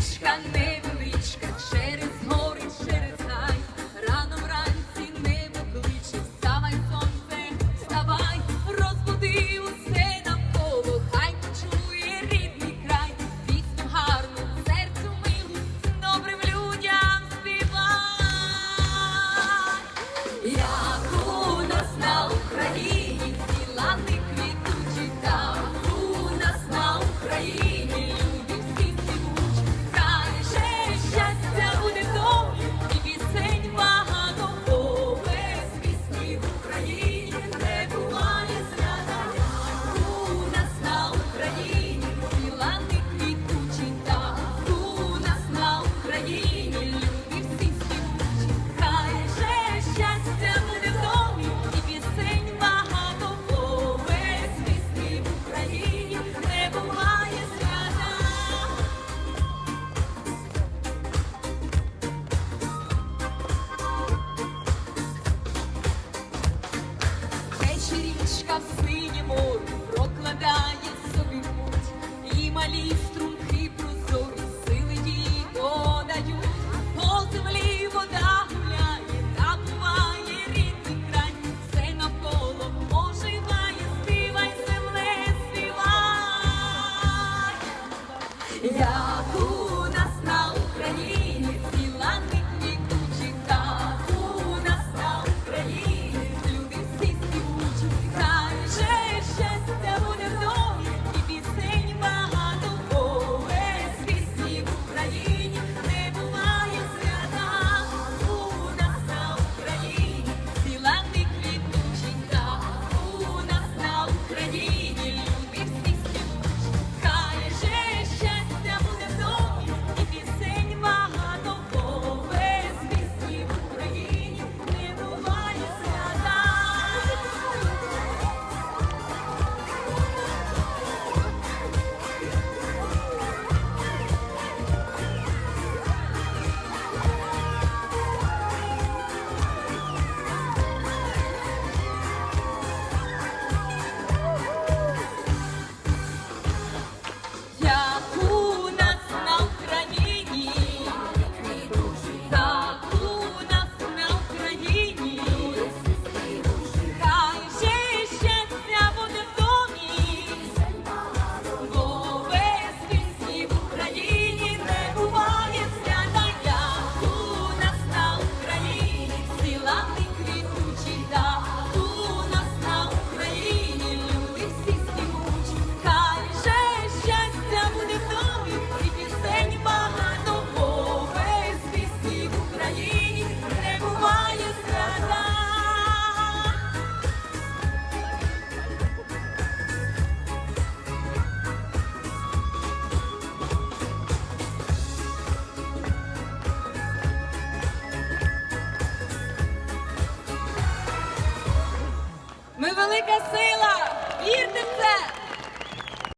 річка, невеличка, через гори, через гай, рано вранці небо кличе, вставай сонце, вставай, розбуди усе навколо, хай почує рідний край, пісню гарну, серцю милу, добрим людям співай. в синьому прокладає собі путь і малість. велика сила. Вірте в це!